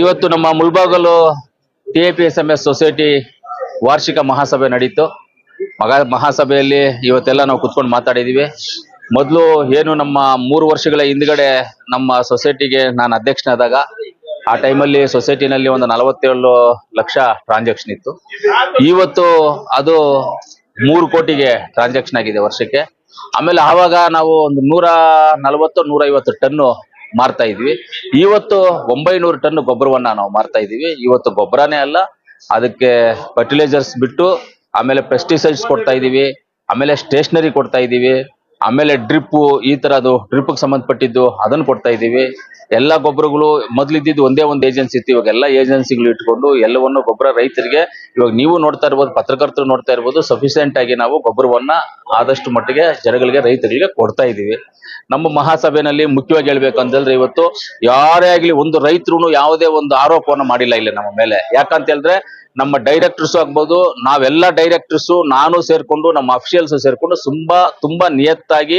ಇವತ್ತು ನಮ್ಮ Mulbagal T A P S M S society ವಾರ್ಷಿಕ ಮಹಾಸಭೆ ನಡೀತು. ಮಗ ಮಹಾಸಭೆಯಲ್ಲಿ ಇವತ್ತೆಲ್ಲ ನಾವು ಕುತ್ಕೊಂಡು ಮಾತಾಡಿದೀವಿ. ಮೊದಲು ಏನು ನಮ್ಮ ಮೂರು ವರ್ಷಗಳ ಹಿಂದ್ಗಡೆ ನಮ್ಮ ಸೊಸೈಟಿಗೆ ನಾನು ಅಧ್ಯಕ್ಷನಾದಾಗ, ಆ ಟೈಮಲ್ಲಿ ಸೊಸೈಟಿನಲ್ಲಿ ಒಂದು ನಲವತ್ತೇಳು ಲಕ್ಷ ಟ್ರಾನ್ಸಾಕ್ಷನ್ ಇತ್ತು. ಇವತ್ತು ಅದು ಮೂರು ಕೋಟಿಗೆ ಟ್ರಾನ್ಸಾಕ್ಷನ್ ಆಗಿದೆ ವರ್ಷಕ್ಕೆ. ಆಮೇಲೆ ಆವಾಗ ನಾವು ಒಂದು ನೂರ ನಲವತ್ತು ನೂರ ಐವತ್ತು ಟನ್ನು ಮಾರ್ತಾ ಇದ್ವಿ. ಇವತ್ತು ಒಂಬೈನೂರು ಟನ್ ಗೊಬ್ಬರವನ್ನ ನಾವು ಮಾರ್ತಾ ಇದೀವಿ ಇವತ್ತು ಗೊಬ್ಬರನೇ ಅಲ್ಲ, ಅದಕ್ಕೆ ಫರ್ಟಿಲೈಸರ್ಸ್ ಬಿಟ್ಟು, ಆಮೇಲೆ ಪೆಸ್ಟಿಸೈಡ್ಸ್ ಕೊಡ್ತಾ ಇದೀವಿ ಆಮೇಲೆ ಸ್ಟೇಷನರಿ ಕೊಡ್ತಾ ಇದೀವಿ ಆಮೇಲೆ ಡ್ರಿಪ್ ಈ ತರದು ಡ್ರಿಪ್ ಸಂಬಂಧಪಟ್ಟಿದ್ದು ಅದನ್ನ ಕೊಡ್ತಾ ಇದೀವಿ ಎಲ್ಲ ಗೊಬ್ಬರಗಳು ಮೊದ್ಲಿದ್ದು ಒಂದೇ ಒಂದು ಏಜೆನ್ಸಿ ಇತ್ತು. ಇವಾಗ ಎಲ್ಲ ಏಜೆನ್ಸಿಗಳು ಇಟ್ಕೊಂಡು ಎಲ್ಲವನ್ನು ಗೊಬ್ಬರ ರೈತರಿಗೆ ಇವಾಗ ನೀವು ನೋಡ್ತಾ ಇರ್ಬೋದು, ಪತ್ರಕರ್ತರು ನೋಡ್ತಾ ಇರ್ಬೋದು ಸಫಿಶಿಯೆಂಟ್ ಆಗಿ ನಾವು ಗೊಬ್ಬರವನ್ನ ಆದಷ್ಟು ಮಟ್ಟಿಗೆ ಜನಗಳಿಗೆ, ರೈತರಿಗೆ ಕೊಡ್ತಾ ಇದೀವಿ ನಮ್ಮ ಮಹಾಸಭೆಯಲ್ಲಿ ಮುಖ್ಯವಾಗಿ ಹೇಳ್ಬೇಕಂತಂದ್ರೆ ಇವತ್ತು ಯಾರೇ ಆಗ್ಲಿ ಒಂದು ರೈತರು ಯಾವುದೇ ಒಂದು ಆರೋಪವನ್ನು ಮಾಡಿಲ್ಲ ಇಲ್ಲಿ ನಮ್ಮ ಮೇಲೆ. ಯಾಕಂತ ಹೇಳಿದ್ರೆ ನಮ್ಮ ಡೈರೆಕ್ಟರ್ಸ್ ಆಗ್ಬೋದು, ನಾವೆಲ್ಲ ಡೈರೆಕ್ಟರ್ಸ್ ನಾನು ಸೇರಿಕೊಂಡು, ನಮ್ಮ ಅಫಿಷಿಯಲ್ಸ್ ಸೇರಿಕೊಂಡು ತುಂಬಾ ತುಂಬಾ ನಿಯತ್ತಾಗಿ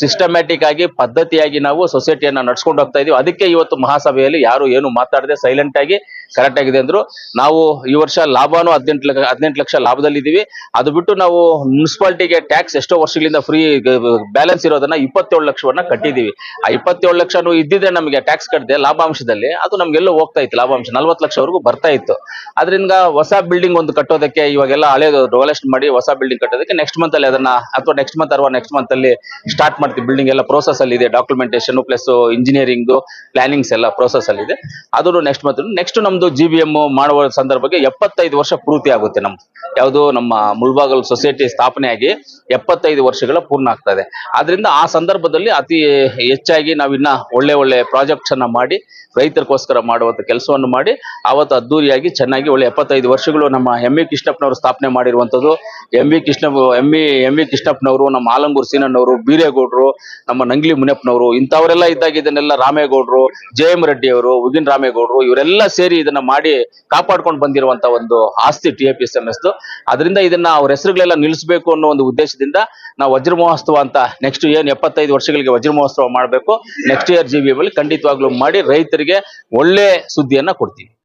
ಸಿಸ್ಟಮ್ಯಾಟಿಕ್ ಆಗಿ, ಪದ್ಧತಿಯಾಗಿ ನಾವು ಸೊಸೈಟಿಯನ್ನ ನಡ್ಸ್ಕೊಂಡು ಹೋಗ್ತಾ ಇದೀವಿ. ಅದಕ್ಕೆ ಇವತ್ತು ಮಹಾಸಭೆಯಲ್ಲಿ ಯಾರು ಏನು ಮಾತಾಡದೆ ಸೈಲೆಂಟ್ ಆಗಿ ಕರೆಕ್ಟ್ ಆಗಿದೆ ಅಂದ್ರು. ನಾವು ಈ ವರ್ಷ ಲಾಭನೂ ಹದಿನೆಂಟು ಲಕ್ಷ ಹದಿನೆಂಟು ಲಕ್ಷ ಲಾಭದಲ್ಲಿ ಇದೀವಿ ಅದು ಬಿಟ್ಟು ನಾವು ಮುನ್ಸಿಪಾಲಿಟಿಗೆ ಟ್ಯಾಕ್ಸ್ ಎಷ್ಟೋ ವರ್ಷಗಳಿಂದ ಫ್ರೀ ಬ್ಯಾಲೆನ್ಸ್ ಇರೋದನ್ನ ಇಪ್ಪತ್ತೇಳು ಲಕ್ಷವನ್ನ ಕಟ್ಟಿದೀವಿ ಆ ಇಪ್ಪತ್ತೇಳು ಲಕ್ಷನು ಇದ್ದಿದ್ರೆ ನಮಗೆ ಟ್ಯಾಕ್ಸ್ ಕಟ್ಟದೆ ಲಾಭಾಂಶದಲ್ಲಿ. ಅದು ನಮ್ಗೆಲ್ಲೋ ಹೋಗ್ತಾ ಇತ್ತು, ಲಾಭಾಂಶ. ನಲ್ವತ್ತು ಲಕ್ಷವರೆಗೂ ಬರ್ತಾ ಇತ್ತು. ಅದರಿಂದ ಹೊಸ ಬಿಲ್ಡಿಂಗ್ ಒಂದು ಕಟ್ಟೋದಕ್ಕೆ ಇವಾಗೆಲ್ಲ ಹಳೆ ಡೆವಲಪ್ ಮಾಡಿ ಹೊಸ ಬಿಲ್ಡಿಂಗ್ ಕಟ್ಟೋದಕ್ಕೆ ನೆಕ್ಸ್ಟ್ ಮಂತ್ ಅಲ್ಲಿ ಅದನ್ನ ಅಥವಾ ನೆಕ್ಸ್ಟ್ ಮಂತ್ ಅಥವಾ ನೆಕ್ಸ್ಟ್ ಮಂತ್ ಅಲ್ಲಿ ಸ್ಟಾರ್ಟ್ ಮಾಡ್ತೀವಿ. ಬಿಲ್ಡಿಂಗ್ ಎಲ್ಲ ಪ್ರೋಸೆಸ್ ಅಲ್ಲಿ ಇದೆ ಡಾಕ್ಯುಮೆಂಟೇಶನ್ ಪ್ಲಸ್ ಇಂಜಿನಿಯರಿಂಗ್ ಪ್ಲಾನಿಂಗ್ಸ್ ಎಲ್ಲ ಪ್ರೋಸೆಸ್ ಅಲ್ಲಿ ಇದೆ. ಅದನ್ನು ನೆಕ್ಸ್ಟ್ ಮಂತ್ ನೆಕ್ಸ್ಟ್ ನಮ್ದು ಜಿ ಬಿ ಎಂ ಮಾಡುವ ಸಂದರ್ಭಕ್ಕೆ ಎಪ್ಪತ್ತೈದು ವರ್ಷ ಪೂರ್ತಿ ಆಗುತ್ತೆ ನಮ್ದು. ಯಾವುದು ನಮ್ಮ ಮುಳ್ಬಾಗಲ್ ಸೊಸೈಟಿ ಸ್ಥಾಪನೆ ಆಗಿ ಎಪ್ಪತ್ತೈದು ವರ್ಷಗಳ ಪೂರ್ಣ ಆಗ್ತಾ ಇದೆ ಆದ್ರಿಂದ ಆ ಸಂದರ್ಭದಲ್ಲಿ ಅತಿ ಹೆಚ್ಚಾಗಿ ನಾವಿನ್ನ ಒಳ್ಳೆ ಒಳ್ಳೆ ಪ್ರಾಜೆಕ್ಟ್ಸ್ ಅನ್ನ ಮಾಡಿ ರೈತರಿಗೋಸ್ಕರ ಮಾಡುವಂತ ಕೆಲಸವನ್ನು ಮಾಡಿ ಅವತ್ತು ಅದ್ದೂರಿಯಾಗಿ ಚೆನ್ನಾಗಿ ಒಳ್ಳೆ ಎಪ್ಪತ್ತೈದು ವರ್ಷಗಳು ನಮ್ಮ ಎಂ ವಿ ಕೃಷ್ಣಪ್ಪನವರು ಸ್ಥಾಪನೆ ಮಾಡಿರುವಂಥದ್ದು. M V Krishna, M V M V ಕೃಷ್ಣಪ್ಪನವರು, ನಮ್ಮ ಆಲಂಗೂರು ಸೀನಣ್ಣವರು, ಬೀರೇಗೌಡರು, ನಮ್ಮ ನಂಗ್ಲಿ ಮುನಿಯಪ್ಪನವರು, ಇಂಥವರೆಲ್ಲ ಇದ್ದಾಗ ಇದನ್ನೆಲ್ಲ ರಾಮೇಗೌಡರು, ಜೆ ಎಂ ರೆಡ್ಡಿ ಅವರು, ಉಗಿನ್ ರಾಮೇಗೌಡರು, ಇವರೆಲ್ಲ ಸೇರಿ ಇದನ್ನ ಮಾಡಿ ಕಾಪಾಡ್ಕೊಂಡು ಬಂದಿರುವಂತ ಒಂದು ಆಸ್ತಿ T A P S M S ಅದರಿಂದ ಇದನ್ನ ಅವ್ರ ಹೆಸರುಗಳೆಲ್ಲ ನಿಲ್ಲಿಸಬೇಕು ಅನ್ನೋ ಒಂದು ಉದ್ದೇಶದಿಂದ ನಾವು ವಜ್ರ ಮಹೋತ್ಸವ ಅಂತ ನೆಕ್ಸ್ಟ್ ಏನ್ ಎಪ್ಪತ್ತೈದು ವರ್ಷಗಳಿಗೆ ವಜ್ರ ಮಹೋತ್ಸವ ಮಾಡಬೇಕು ನೆಕ್ಸ್ಟ್ ಇಯರ್ ಜಿ ಬಿ ಖಂಡಿತವಾಗ್ಲೂ ಮಾಡಿ ರೈತರಿಗೆ ಒಳ್ಳೆ ಸುದ್ದಿಯನ್ನ ಕೊಡ್ತೀವಿ.